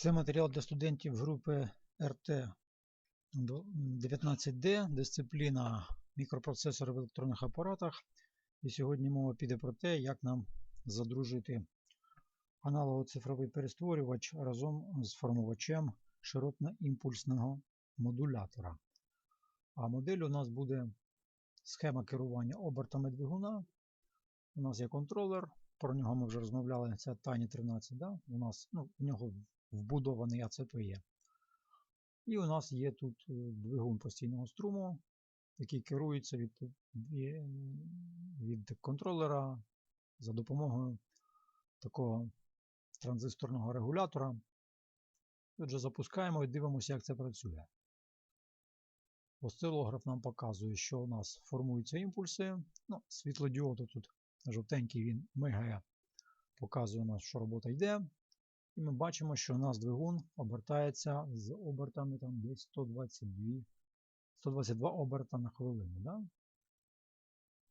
Це матеріал для студентів групи РТ 19D, дисципліна мікропроцесори в електронних апаратах. І сьогодні мова піде про те, як нам задружити аналогово-цифровий перестворювач разом з формувачем широтно-імпульсного модулятора. А модель у нас буде схема керування обертами двигуна. У нас є контролер, про нього ми вже розмовляли, це Tiny 13. Да? У нас ну, у нього вбудований АЦП є. І у нас є тут е, двигун постійного струму, який керується від, від контролера за допомогою такого транзисторного регулятора. Отже, запускаємо і дивимося, як це працює. Осцилограф нам показує, що у нас формуються імпульси. Ну, Світлодіод тут жовтенький він мигає, показує нас, що робота йде. І ми бачимо, що у нас двигун обертається з обертами там десь 122 122 оберта на хвилину. Да?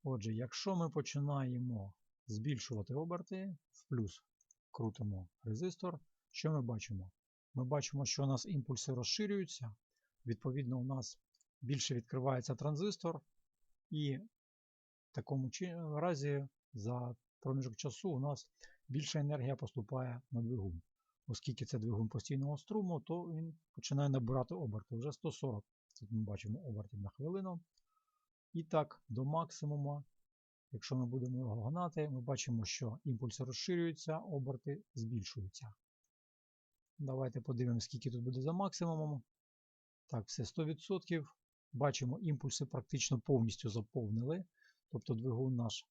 Отже, якщо ми починаємо збільшувати оберти, в плюс крутимо резистор, що ми бачимо? Ми бачимо, що у нас імпульси розширюються, відповідно, у нас більше відкривається транзистор, і в такому разі за проміжок часу у нас більша енергія поступає на двигун. Оскільки це двигун постійного струму, то він починає набирати оберти. Вже 140. Тут ми бачимо обертів на хвилину. І так, до максимуму, якщо ми будемо його гнати, ми бачимо, що імпульси розширюються, оберти збільшуються. Давайте подивимося, скільки тут буде за максимумом. Так, все 100%. Бачимо, імпульси практично повністю заповнили. Тобто двигун наш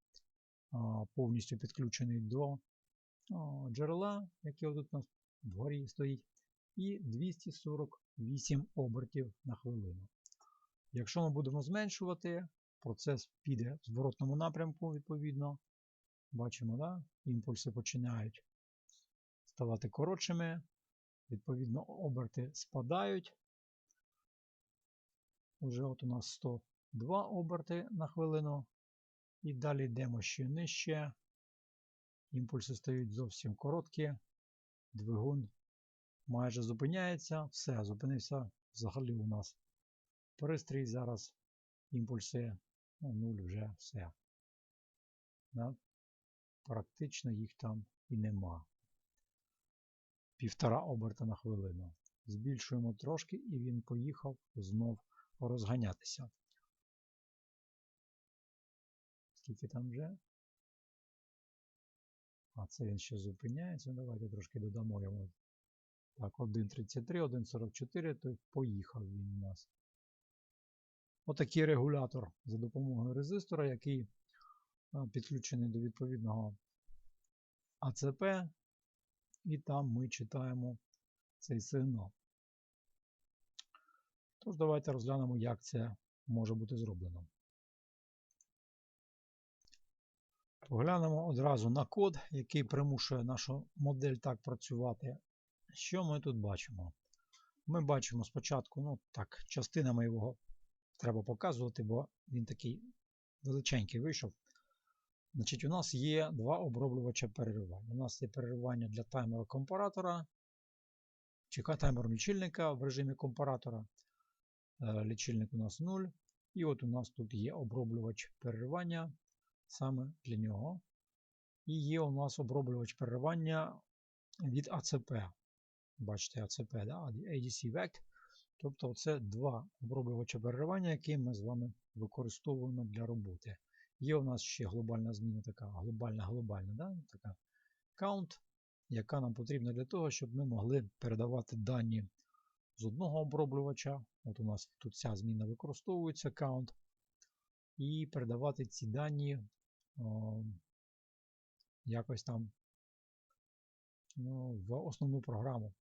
повністю підключений до джерела, яке тут у нас вгорі стоїть, і 248 обертів на хвилину. Якщо ми будемо зменшувати, процес піде в зворотному напрямку, відповідно. Бачимо, да? імпульси починають ставати коротшими, відповідно, оберти спадають. Уже от у нас 102 оберти на хвилину. І далі йдемо ще нижче. Імпульси стають зовсім короткі двигун майже зупиняється. Все, зупинився взагалі у нас пристрій. Зараз імпульси ну, 0 вже все. Да? Практично їх там і нема. Півтора оберта на хвилину. Збільшуємо трошки, і він поїхав знов розганятися. Скільки там вже? А це він ще зупиняється. Давайте трошки додамо йому. Так, 1.33, 1.44, то поїхав він у нас. Отакий регулятор за допомогою резистора, який підключений до відповідного АЦП. І там ми читаємо цей сигнал. Тож, давайте розглянемо, як це може бути зроблено. Поглянемо одразу на код, який примушує нашу модель так працювати. Що ми тут бачимо? Ми бачимо спочатку, ну так, частинами його треба показувати, бо він такий величенький вийшов. Значить, У нас є два оброблювача переривання. У нас є переривання для таймера компаратора, чи таймером лічильника в режимі компаратора. Е, лічильник у нас 0. І от у нас тут є оброблювач переривання саме для нього. І є у нас оброблювач переривання від АЦП. Бачите, АЦП, да? ADC VECT. Тобто це два оброблювача переривання, які ми з вами використовуємо для роботи. Є у нас ще глобальна зміна, така глобальна глобальна да? така count, яка нам потрібна для того, щоб ми могли передавати дані з одного оброблювача. От у нас тут ця зміна використовується count. І передавати ці дані якось там ну, в основну програму.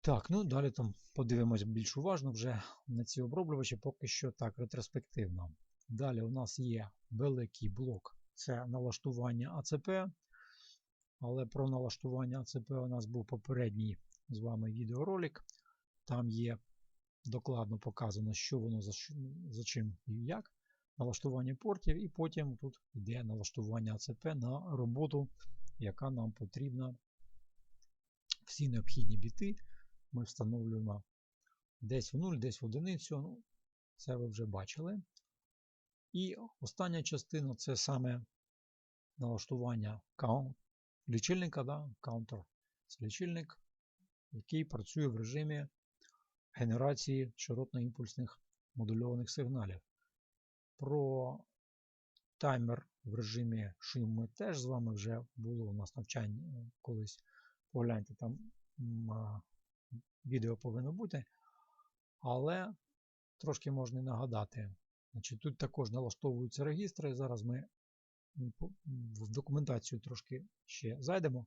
Так, ну далі там подивимось більш уважно вже на ці оброблювачі, поки що так, ретроспективно. Далі у нас є великий блок, це налаштування АЦП. Але про налаштування АЦП у нас був попередній з вами відеоролик. Там є докладно показано, що воно за, за чим і як налаштування портів, і потім тут йде налаштування АЦП на роботу, яка нам потрібна всі необхідні біти ми встановлюємо десь в 0, десь в одиницю. Ну, це ви вже бачили. І остання частина це саме налаштування лічильника, да, counter. Це лічильник, який працює в режимі генерації широтно-імпульсних модульованих сигналів. Про таймер в режимі ми теж з вами вже було у нас навчання колись. Погляньте, там відео повинно бути. Але трошки можна і нагадати. Значить, Тут також налаштовуються регістри. Зараз ми в документацію трошки ще зайдемо,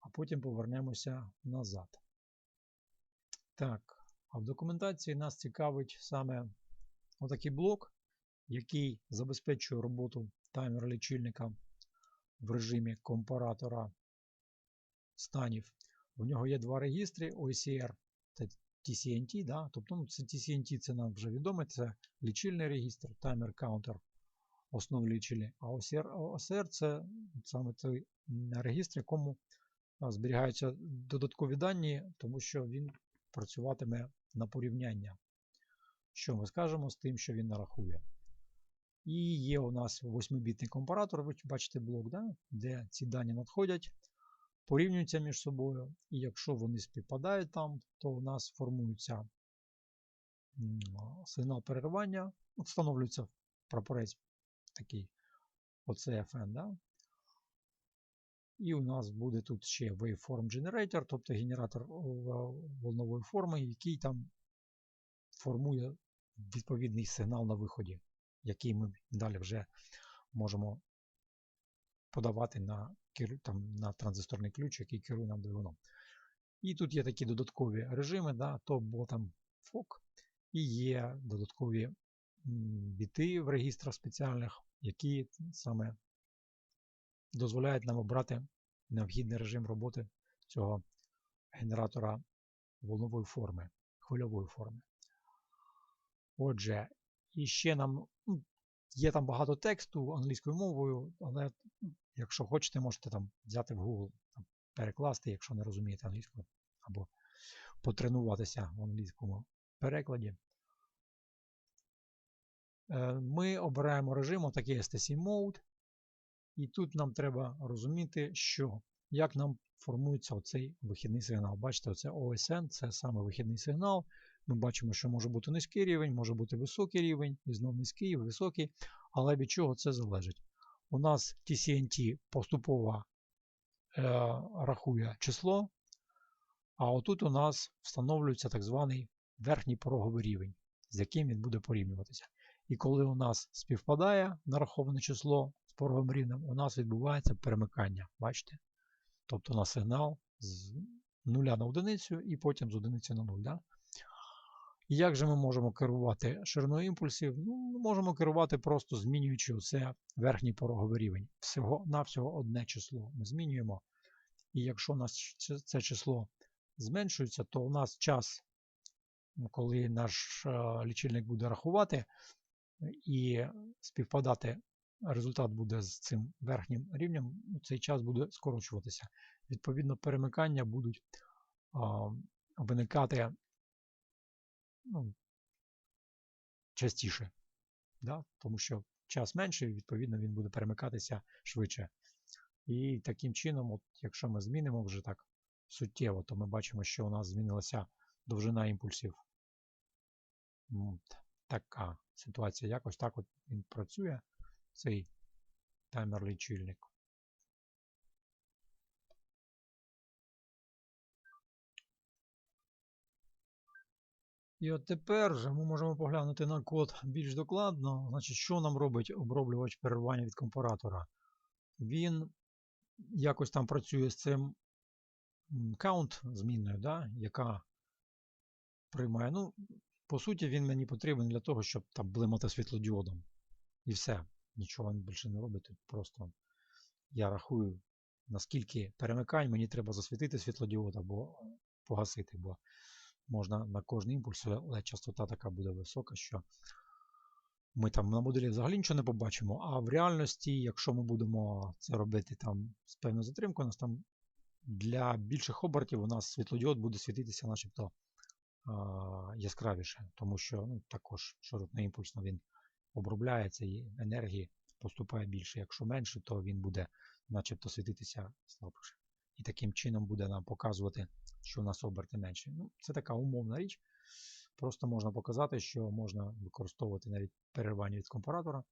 а потім повернемося назад. Так, а в документації нас цікавить саме отакий блок, який забезпечує роботу таймер лічильника в режимі компаратора станів. У нього є два регістри OCR та TCNT. Да? Тобто ну, це TCNT це нам вже відомо, це лічильний регістр, таймер каунтер основ лічильні. А OCR, OCR це саме той регістр, якому зберігаються додаткові дані, тому що він працюватиме на порівняння. Що ми скажемо з тим, що він нарахує. І є у нас 8-бітний компаратор, ви бачите блок, да? де ці дані надходять, порівнюються між собою. І якщо вони співпадають там, то у нас формується сигнал переривання, встановлюється прапорець такий OCFN. Да? І у нас буде тут ще Waveform Generator, тобто генератор волнової форми, який там формує відповідний сигнал на виході, який ми далі вже можемо подавати на там, на транзисторний ключ, який керує нам двигуном. І тут є такі додаткові режими, да, top, bottom, FOC, і є додаткові біти в регістрах спеціальних, які саме дозволяють нам обрати необхідний режим роботи цього генератора волнової форми, хвильової форми. Отже, і ще нам ну, є там багато тексту англійською мовою, але ну, якщо хочете, можете там взяти в Google, там, перекласти, якщо не розумієте англійську, або потренуватися в англійському перекладі. Е, ми обираємо режим такий STC Mode. І тут нам треба розуміти, що як нам формується оцей вихідний сигнал. Бачите, оце OSN це саме вихідний сигнал. Ми бачимо, що може бути низький рівень, може бути високий рівень, і знов низький, високий. Але від чого це залежить? У нас TCNT поступово е, рахує число, а отут у нас встановлюється так званий верхній пороговий рівень, з яким він буде порівнюватися. І коли у нас співпадає нараховане число з пороговим рівнем, у нас відбувається перемикання. Бачите? Тобто на сигнал з 0 на одиницю і потім з одиниці на 0. Да? Як же ми можемо керувати шириною імпульсів? Ну, можемо керувати просто змінюючи це верхній пороговий рівень. Всього на всього одне число ми змінюємо. І якщо у нас це число зменшується, то у нас час, коли наш лічильник буде рахувати, і співпадати результат буде з цим верхнім рівнем, ну, цей час буде скорочуватися. Відповідно, перемикання будуть виникати ну, частіше, да? тому що час менший, відповідно, він буде перемикатися швидше. І таким чином, от, якщо ми змінимо вже так суттєво, то ми бачимо, що у нас змінилася довжина імпульсів. Така ситуація. Якось так от він працює, цей таймер-лічильник. І от тепер вже ми можемо поглянути на код більш докладно. Значить, Що нам робить оброблювач переривання від компаратора? Він якось там працює з цим count змінною, да, яка приймає. ну, по суті, він мені потрібен для того, щоб там блимати світлодіодом. І все. Нічого більше не робить. Просто я рахую, наскільки перемикань мені треба засвітити світлодіод або погасити, бо можна на кожний імпульс, але частота така буде висока, що ми там на моделі взагалі нічого не побачимо. А в реальності, якщо ми будемо це робити там з певною затримкою, у нас там для більших обертів у нас світлодіод буде світитися начебто яскравіше, тому що ну, також широтно-імпульсно він обробляється і енергії поступає більше. Якщо менше, то він буде начебто світитися слабше. І таким чином буде нам показувати, що у нас оберти менше. Ну, Це така умовна річ. Просто можна показати, що можна використовувати навіть переривання від компаратора.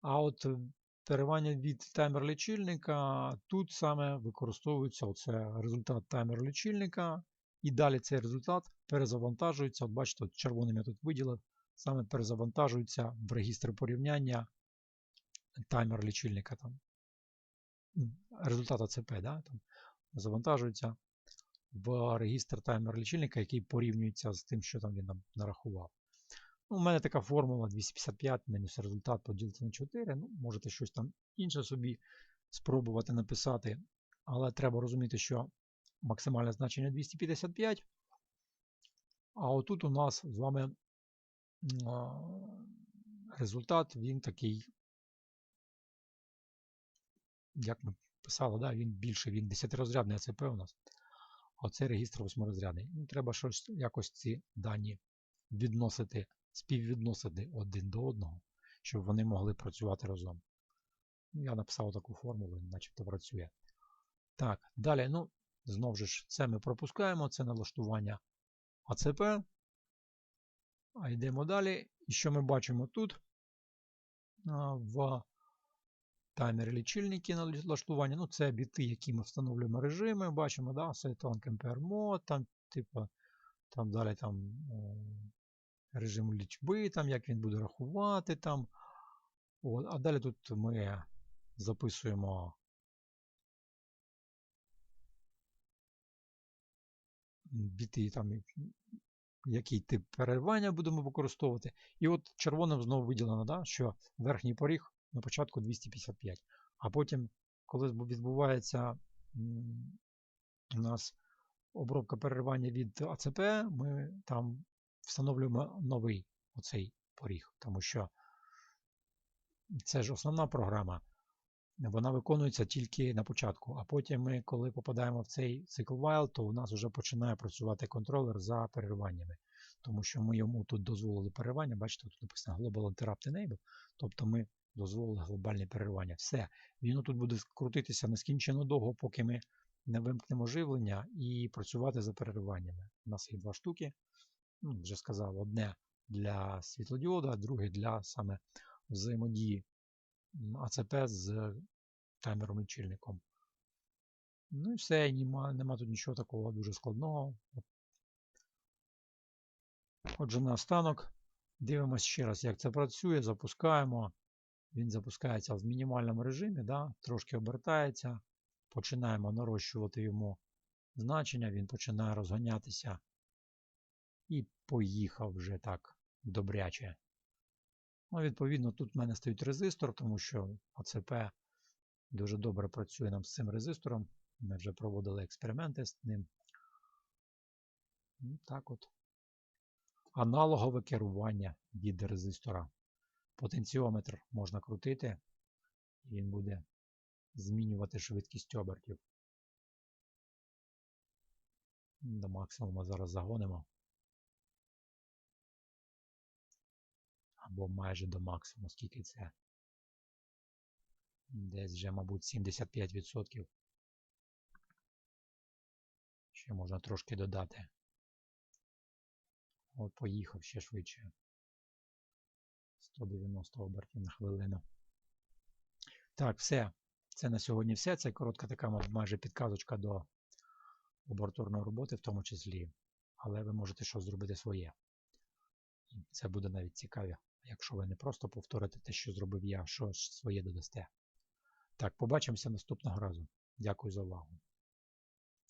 А от е, переривання від таймер лічильника, тут саме використовується оце результат таймер лічильника. І далі цей результат перезавантажується. От бачите, от червоним я тут виділив, саме перезавантажується в регістр порівняння таймер лічильника. Там. Результат АЦП, да, там, завантажується в регістр таймер лічильника, який порівнюється з тим, що там він нам нарахував. Ну, У мене така формула 255 мінус результат поділити на 4. Ну, Можете щось там інше собі спробувати написати. Але треба розуміти, що максимальне значення 255. А отут у нас з вами результат, він такий, як ми писали, да, він більше, він 10-розрядний АЦП у нас. А це регістр 8-розрядний. Ну, Треба щось якось ці дані відносити, співвідносити один до одного, щоб вони могли працювати разом. Ну, Я написав таку формулу, начебто працює. Так, далі, ну, знову ж, це ми пропускаємо, це налаштування АЦП. А йдемо далі. І що ми бачимо тут? В таймері лічильники налаштування. Ну, це біти, які ми встановлюємо режими. Бачимо, да, Set on Compare там, типу, там далі там режим лічби, там, як він буде рахувати. там. От. А далі тут ми записуємо біти, там, який тип переривання будемо використовувати. І от червоним знову виділено, да, що верхній поріг на початку 255. А потім, коли відбувається у нас обробка переривання від АЦП, ми там встановлюємо новий оцей поріг, тому що це ж основна програма. Вона виконується тільки на початку, а потім ми, коли попадаємо в цей цикл while, то у нас вже починає працювати контролер за перериваннями. Тому що ми йому тут дозволили переривання, бачите, тут написано Global Interrupt Enable, тобто ми дозволили глобальне переривання. Все, він тут буде крутитися нескінченно довго, поки ми не вимкнемо живлення і працювати за перериваннями. У нас є два штуки. Ну, Вже сказав, одне для світлодіода, друге для саме взаємодії АЦП з таймером лічильником. Ну і все, нема, нема тут нічого такого дуже складного. Отже, наостанок дивимося ще раз, як це працює, запускаємо. Він запускається в мінімальному режимі, да, трошки обертається. Починаємо нарощувати йому значення, він починає розганятися. І поїхав вже так добряче. Ну, Відповідно, тут в мене стоїть резистор, тому що АЦП дуже добре працює нам з цим резистором. Ми вже проводили експерименти з ним. Ну, так от. Аналогове керування від резистора. Потенціометр можна крутити, і він буде змінювати швидкість обертів. До максимуму зараз загонимо. Або майже до максимуму, скільки це. Десь вже, мабуть, 75%. Ще можна трошки додати. От, поїхав ще швидше. 190 обертів на хвилину. Так, все. Це на сьогодні все. Це коротка така майже підказочка до лабораторної роботи, в тому числі. Але ви можете щось зробити своє. Це буде навіть цікаві, якщо ви не просто повторите те, що зробив я, що своє додасте. Так, побачимося наступного разу. Дякую за увагу.